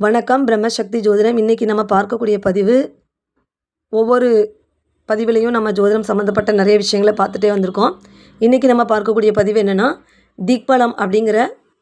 வணக்கம் பிரம்மசக்தி ஜோதிடம். இன்றைக்கி நம்ம பார்க்கக்கூடிய பதிவு ஒவ்வொரு பதிவிலையும் நம்ம ஜோதிடம் சம்மந்தப்பட்ட நிறைய விஷயங்களை பார்த்துட்டே வந்திருக்கோம். இன்றைக்கி நம்ம பார்க்கக்கூடிய பதிவு என்னென்னா திக்பலம் அப்படிங்கிற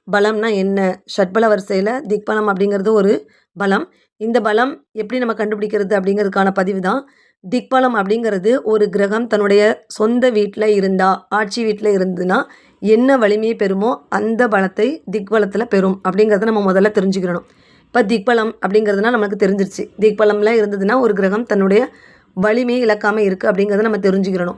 பலம்னா என்ன? ஷட்பல வரிசையில் திக்பலம் அப்படிங்கிறது ஒரு பலம். இந்த பலம் எப்படி நம்ம கண்டுபிடிக்கிறது அப்படிங்கிறதுக்கான பதிவு தான். திக்பலம் அப்படிங்கிறது ஒரு கிரகம் தன்னுடைய சொந்த வீட்டில் இருந்தால் ஆட்சி வீட்டில் இருந்துன்னா என்ன வலிமையை பெறுமோ அந்த பலத்தை திக்பலத்தில் பெறும் அப்படிங்கிறத நம்ம முதல்ல தெரிஞ்சுக்கிறணும் இப்போ திக்பலம் அப்படிங்கிறதுனா நமக்கு தெரிஞ்சிருச்சு. திக்பலம்லாம் இருந்ததுன்னா ஒரு கிரகம் தன்னுடைய வலிமையை இழக்காமல் இருக்குது அப்படிங்கிறத நம்ம தெரிஞ்சுக்கிறணும்.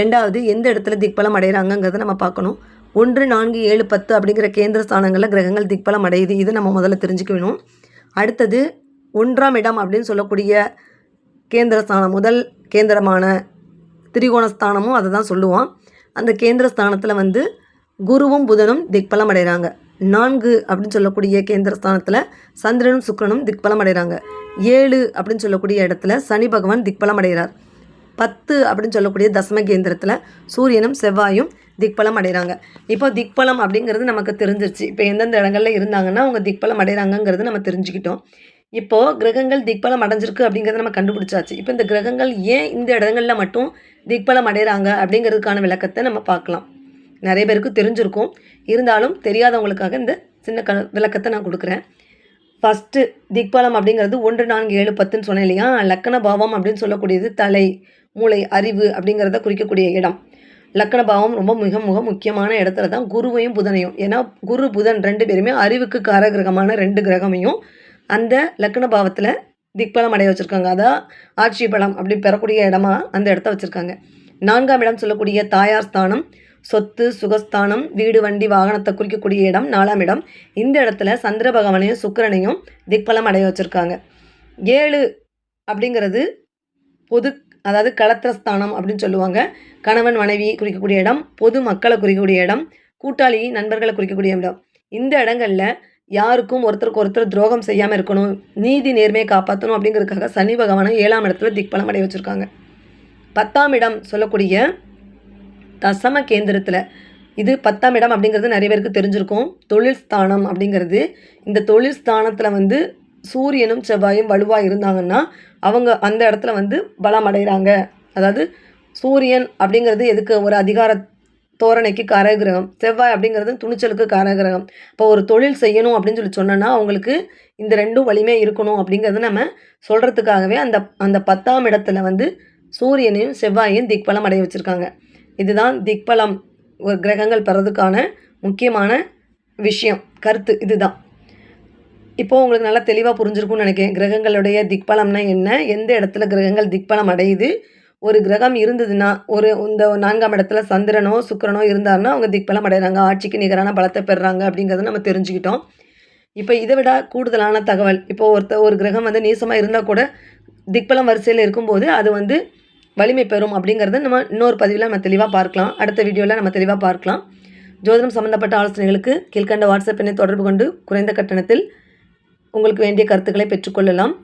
ரெண்டாவது எந்த இடத்துல திக்பலம் அடைகிறாங்கங்கிறத நம்ம பார்க்கணும். ஒன்று நான்கு ஏழு பத்து அப்படிங்கிற கேந்திர ஸ்தானங்களில் கிரகங்கள் திக்பலம் அடையுது. இது நம்ம முதல்ல தெரிஞ்சுக்க வேணும் அடுத்தது ஒன்றாம் இடம் அப்படின்னு சொல்லக்கூடிய கேந்திர ஸ்தானம் முதல் கேந்திரமான திரிகோண ஸ்தானமும் அதை தான் சொல்லுவோம் அந்த கேந்திர ஸ்தானத்தில் வந்து குருவும் புதனும் திக்பலம் அடைகிறாங்க நான்கு அப்படின்னு சொல்லக்கூடிய கேந்திர ஸ்தானத்தில் சந்திரனும் சுக்கிரனும் திக்பலம் அடைகிறாங்க ஏழு அப்படின்னு சொல்லக்கூடிய இடத்துல சனி பகவான் திக்பலம் அடைகிறார். பத்து அப்படின்னு சொல்லக்கூடிய தசம கேந்திரத்தில் சூரியனும் செவ்வாயும் திக்பலம் அடைகிறாங்க. இப்போ திக்பலம் அப்படிங்கிறது நமக்கு தெரிஞ்சிருச்சு. இப்போ எந்தெந்த இடங்களில் இருந்தாங்கன்னா அவங்க திக்பலம் அடைகிறாங்கங்கிறது நம்ம தெரிஞ்சுக்கிட்டோம். இப்போது கிரகங்கள் திக்பலம் அடைஞ்சிருக்கு அப்படிங்கிறத நம்ம கண்டுபிடிச்சாச்சு. இப்போ இந்த கிரகங்கள் ஏன் இந்த இடங்களில் மட்டும் திக்பலம் அடைகிறாங்க அப்படிங்கிறதுக்கான விளக்கத்தை நம்ம பார்க்கலாம். நிறைய பேருக்கு தெரிஞ்சிருக்கும். இருந்தாலும் தெரியாதவங்களுக்காக இந்த சின்ன க விளக்கத்தை நான் கொடுக்குறேன். ஃபஸ்ட்டு திக்பலம் அப்படிங்கிறது ஒன்று நான்கு ஏழு பத்துன்னு சொன்னேன் இல்லையா? லக்கண பாவம் அப்படின்னு சொல்லக்கூடியது தலை மூளை அறிவு அப்படிங்கிறத குறிக்கக்கூடிய இடம். லக்கண பாவம் ரொம்ப மிக மிக முக்கியமான இடத்துல தான் குருவையும் புதனையும். ஏன்னா குரு புதன் ரெண்டு பேருமே அறிவுக்கு காரகிரகமான ரெண்டு கிரகமையும் அந்த லக்கண பாவத்தில் திக்பலம் அடைய வச்சுருக்காங்க. அதான் ஆட்சி பலம் அப்படி பெறக்கூடிய இடமா அந்த இடத்த வச்சுருக்காங்க. நான்காம் இடம் சொல்லக்கூடிய தாயார் ஸ்தானம். சொத்து சுகஸ்தானம் வீடு வண்டி வாகனத்தை குறிக்கக்கூடிய இடம் நாலாம் இடம். இந்த இடத்துல சந்திர பகவானையும் சுக்கிரனையும் திக்பலம் அடைய வச்சுருக்காங்க. ஏழு அப்படிங்கிறது பொது அதாவது களத்திரஸ்தானம் அப்படின்னு சொல்லுவாங்க. கணவன் மனைவி குறிக்கக்கூடிய இடம் பொது மக்களை குறிக்கக்கூடிய இடம் கூட்டாளி நண்பர்களை குறிக்கக்கூடிய இடம். இந்த இடங்களில் யாருக்கும் ஒருத்தருக்கு ஒருத்தர் துரோகம் செய்யாமல் இருக்கணும் நீதி நேர்மையை காப்பாற்றணும் அப்படிங்கிறதுக்காக சனி பகவானை ஏழாம் இடத்துல திக்பலம் அடைய வச்சுருக்காங்க. பத்தாம் இடம் சொல்லக்கூடிய தசம கேந்திரத்தில் இது பத்தாம் இடம் அப்படிங்கிறது நிறைய பேருக்கு தெரிஞ்சிருக்கும். தொழில் ஸ்தானம் அப்படிங்கிறது. இந்த தொழில் ஸ்தானத்தில் வந்து சூரியனும் செவ்வாயும் வலுவாக இருந்தாங்கன்னா அவங்க அந்த இடத்துல வந்து பலம் அடைகிறாங்க அதாவது சூரியன் அப்படிங்கிறது எதுக்கு ஒரு அதிகார தோரணைக்கு காரகிரகம் செவ்வாய் அப்படிங்கிறது துணிச்சலுக்கு காரகிரகம். இப்போ ஒரு தொழில் செய்யணும் அப்படின்னு சொல்லி சொன்னோன்னா அவங்களுக்கு இந்த ரெண்டும் வலிமை இருக்கணும் அப்படிங்கிறது நம்ம சொல்கிறதுக்காகவே அந்த அந்த பத்தாம் இடத்துல வந்து சூரியனையும் செவ்வாயையும் திக்பலம் அடைய வச்சுருக்காங்க. இதுதான் திக்பலம் ஒரு கிரகங்கள் பெறதுக்கான முக்கியமான விஷயம் கருத்து இதுதான். இப்போது உங்களுக்கு நல்லா தெளிவாக புரிஞ்சிருக்கும்னு நினைக்கிறேன். கிரகங்களுடைய திக்பலம்னா என்ன? எந்த இடத்துல கிரகங்கள் திக்பலம் அடையுது? ஒரு கிரகம் இருந்ததுன்னா ஒரு இந்த நான்காம் இடத்துல சந்திரனோ சுக்கிரனோ இருந்தாருன்னா அவங்க திக்பலம் அடைகிறாங்க ஆட்சிக்கு நிகரான பலத்தை பெறுறாங்க அப்படிங்கிறத நம்ம தெரிஞ்சுக்கிட்டோம். இப்போ இதை விட கூடுதலான தகவல் இப்போ ஒருத்த ஒரு கிரகம் வந்து நீசமாக இருந்தால் கூட திக்பலம் வரிசையில் இருக்கும்போது அது வந்து வலிமை பெறும் அப்படிங்கிறத நம்ம இன்னொரு பதிவில் நம்ம தெளிவாக பார்க்கலாம். அடுத்த வீடியோவில் நம்ம தெளிவாக பார்க்கலாம். ஜோதிடம் சம்மந்தப்பட்ட ஆலோசனைகளுக்கு கீழ்கண்ட வாட்ஸ்அப் எண்ணை தொடர்பு கொண்டு குறைந்த கட்டணத்தில் உங்களுக்கு வேண்டிய கருத்துக்களை பெற்றுக்கொள்ளலாம்.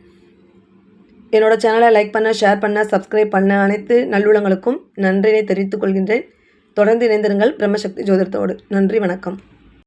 என்னோட சேனலை லைக் பண்ண ஷேர் பண்ண சப்ஸ்கிரைப் பண்ண அனைத்து நல்லுள்ளங்களுக்கும் நன்றினை தெரிவித்துக் கொள்கின்றேன். தொடர்ந்து இணைந்திருங்கள் பிரம்மசக்தி ஜோதிடத்தோடு. நன்றி வணக்கம்.